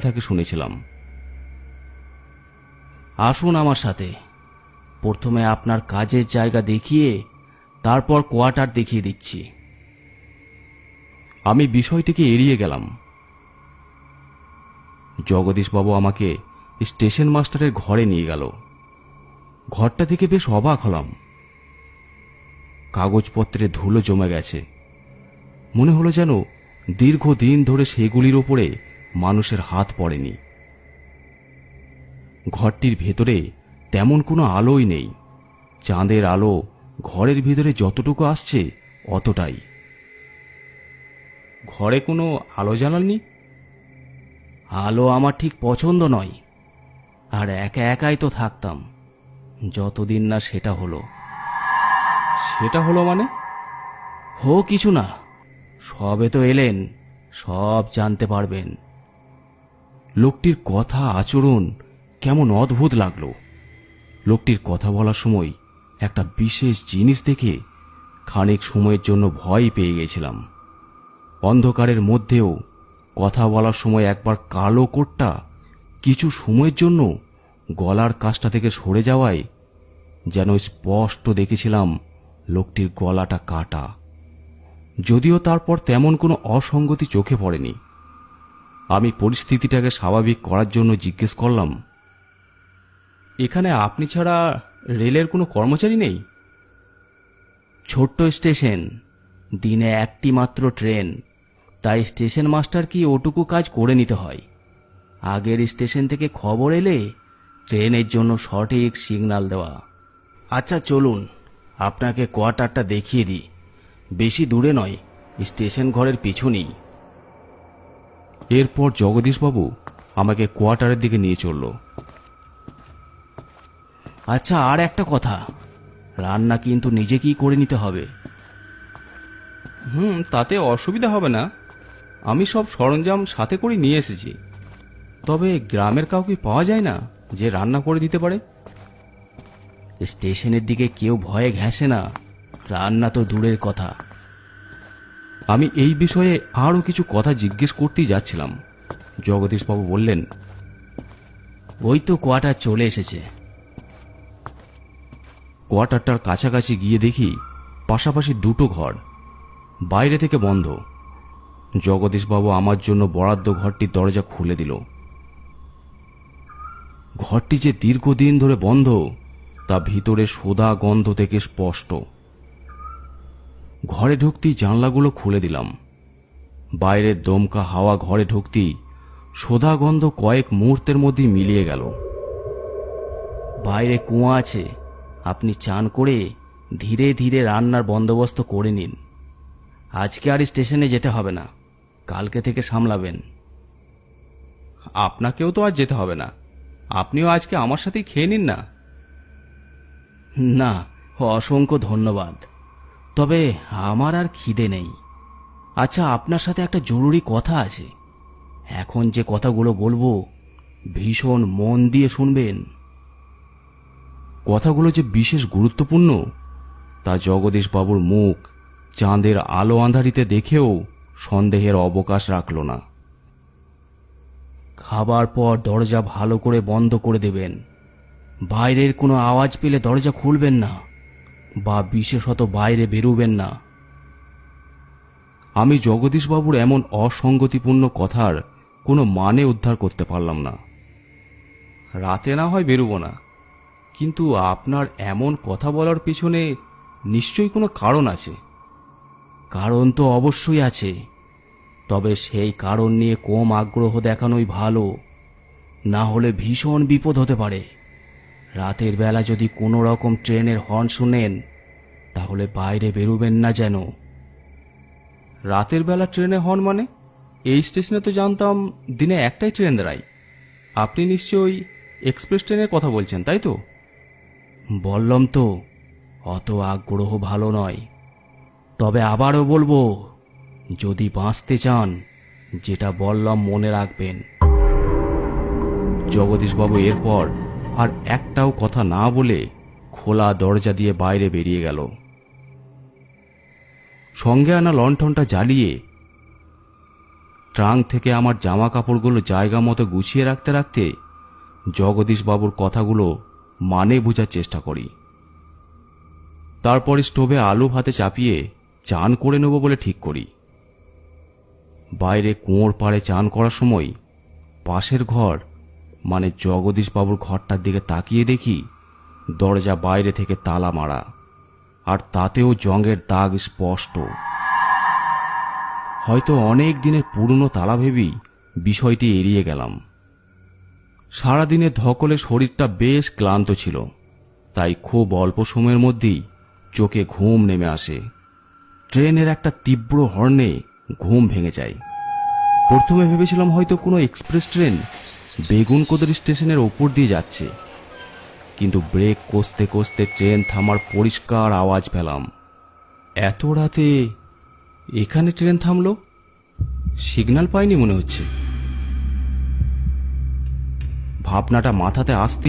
থাকে শুনেছিলাম। আসুন আমার সাথে। প্রথমে আপনার কাজের জায়গা দেখিয়ে তারপর কোয়ার্টার দেখিয়ে দিচ্ছি। আমি বিষয়টিকে এড়িয়ে গেলাম। জগদীশবাবু আমাকে স্টেশন মাস্টারের ঘরে নিয়ে গেল। ঘরটা থেকে বেশ অবাক হলাম। কাগজপত্রে ধুলো জমে গেছে। মনে হলো যেন দীর্ঘদিন ধরে সেগুলির ওপরে মানুষের হাত পড়েনি। ঘরটির ভেতরে তেমন কোনো আলোই নেই। চাঁদের আলো ঘরের ভিতরে যতটুকু আসছে অতটাই। ঘরে কোনো আলো জ্বালাননি? আলো আমার ঠিক পছন্দ নয়। আর একা একাই তো থাকতাম। যতদিন না সেটা হলো। সেটা হলো মানে? হো, কিছু না। সবে তো এলেন, সব জানতে পারবেন। লোকটির কথা, আচরণ কেমন অদ্ভুত লাগল। লোকটির কথা বলার সময় একটা বিশেষ জিনিস দেখে খানিক সময়ের জন্য ভয় পেয়ে গেছিলাম। অন্ধকারের মধ্যেও কথা বলার সময় একবার কালো কোটটা কিছু সময়ের জন্য গলার কাছটা থেকে সরে যাওয়ায় যেন স্পষ্ট দেখেছিলাম লোকটির গলাটা কাটা। যদিও তারপর তেমন কোনো অসঙ্গতি চোখে পড়েনি। আমি পরিস্থিতিটাকে স্বাভাবিক করার জন্য জিজ্ঞেস করলাম। এখানে আপনি ছাড়া রেলের কোনো কর্মচারী নেই? ছোট্ট স্টেশন, দিনে একটি মাত্র ট্রেন, তাই স্টেশন মাস্টার কি ওটুকু কাজ করে নিতে হয়? আগের স্টেশন থেকে খবর এলে ট্রেনের জন্য সঠিক সিগন্যাল দেওয়া। আচ্ছা চলুন, আপনাকে কোয়ার্টারটা দেখিয়ে দিই। বেশি দূরে নয়, স্টেশন ঘরের পিছনেই। এরপর জগদীশবাবু আমাকে কোয়ার্টারের দিকে নিয়ে চলল। আচ্ছা আর একটা কথা। রান্না কিন্তু নিজেকেই করে নিতে হবে। হুম তাতে অসুবিধা হবে না। আমি সব সরঞ্জাম সাথে করে নিয়ে এসেছি। তবে গ্রামের কাউকে পাওয়া যায় না যে রান্না করে দিতে পারে। স্টেশনের দিকে কেউ ভয়ে ঘেঁষে না। রান্না তো দূরের কথা। আমি এই বিষয়ে আরও কিছু কথা জিজ্ঞেস করতেই যাচ্ছিলাম। জগদীশবাবু বললেন, ওই তো কোয়ার্টার চলে এসেছে। কোয়ার্টারটার কাছাকাছি গিয়ে দেখি পাশাপাশি দুটো ঘর, বাইরে থেকে বন্ধ। জগদীশবাবু আমার জন্য বরাদ্দ ঘরটির দরজা খুলে দিল। ঘরটি যে দীর্ঘদিন ধরে বন্ধ, তা ভিতরে সোদা গন্ধ থেকে স্পষ্ট। ঘরে ঢুকতেই জানলাগুলো খুলে দিলাম। বাইরের দমকা হাওয়া ঘরে ঢুকতেই সোদা গন্ধ কয়েক মুহূর্তের মধ্যেই মিলিয়ে গেল। বাইরে কুয়া আছে। আপনি চান করে ধীরে ধীরে রান্নার বন্দোবস্ত করে নিন। আজকে আর স্টেশনে যেতে হবে না। কালকে থেকে সামলাবেন। আপনাকেও তো আর যেতে হবে না। আপনিও আজকে আমার সাথেই খেয়ে নিন না। না, অসংখ্য ধন্যবাদ। তবে আমার আর খিদে নেই। আচ্ছা আপনার সাথে একটা জরুরি কথা আছে। এখন যে কথাগুলো বলব, ভীষণ মন দিয়ে শুনবেন। কথাগুলো যে বিশেষ গুরুত্বপূর্ণ, তা জগদীশবাবুর মুখ চাঁদের আলো আঁধারিতে দেখেও সন্দেহের অবকাশ রাখল না। খাবার পর দরজা ভালো করে বন্ধ করে দেবেন। বাইরের কোনো আওয়াজ পেলে দরজা খুলবেন না। বা বিশেষত বাইরে বেরোবেন না। আমি জগদীশবাবুর এমন অসঙ্গতিপূর্ণ কথার কোনো মানে উদ্ধার করতে পারলাম না। রাতে না হয় বেরোবো না, কিন্তু আপনার এমন কথা বলার পিছনে নিশ্চয়ই কোনো কারণ আছে? কারণ তো অবশ্যই আছে, তবে সেই কারণ নিয়ে কম আগ্রহ দেখানোই ভালো, না হলে ভীষণ বিপদ হতে পারে। রাতের বেলা যদি কোনো রকম ট্রেনের হর্ন শুনেন, তাহলে বাইরে বেরোবেন না যেন। রাতের বেলা ট্রেনে হর্ন মানে? এই স্টেশনে তো জানতাম দিনে একটাই ট্রেন দাঁড়ায়। আপনি নিশ্চয়ই এক্সপ্রেস ট্রেনের কথা বলছেন, তাই তো? বললাম তো, অত আগ্রহ ভালো নয়। তবে আবারও বলব, যদি বাঁচতে চান, যেটা বললাম মনে রাখবেন। জগদীশবাবু, এরপর আর একটাও কথা না বলে খোলা দরজা দিয়ে বাইরে বেরিয়ে গেল। সঙ্গে আনা লণ্ঠনটা জ্বালিয়ে ট্রাঙ্ক থেকে আমার জামা কাপড়গুলো জায়গা মতো গুছিয়ে রাখতে রাখতে জগদীশবাবুর কথাগুলো মানে বোঝার চেষ্টা করি। তারপরে স্টোভে আলু ভাতে চাপিয়ে চান করে নেব বলে ঠিক করি। বাইরে কুয়োর পাড়ে চান করার সময় পাশের ঘর মানে জগদীশবাবুর ঘরটার দিকে তাকিয়ে দেখি দরজা বাইরে থেকে তালা মারা, আর তাতেও জঙ্গের দাগ স্পষ্ট। হয়তো অনেক দিনের পুরনো তালা ভেবেই বিষয়টি এড়িয়ে গেলাম। সারাদিনের ধকলে শরীরটা বেশ ক্লান্ত ছিল, তাই খুব অল্প সময়ের মধ্যেই চোখে ঘুম নেমে আসে। ট্রেনের একটা তীব্র হর্নে ঘুম ভেঙে যায়। প্রথমে ভেবেছিলাম হয়তো কোনো এক্সপ্রেস ট্রেন বেগুনকোদরি স্টেশনের ওপর দিয়ে যাচ্ছে। কিন্তু ব্রেক কষতে কষতে ট্রেন থামার পরিষ্কার আওয়াজ পেলাম। এত রাতে এখানে ট্রেন থামলো? সিগন্যাল পাইনি মনে হচ্ছে। ভাবনাটা মাথাতে আসতে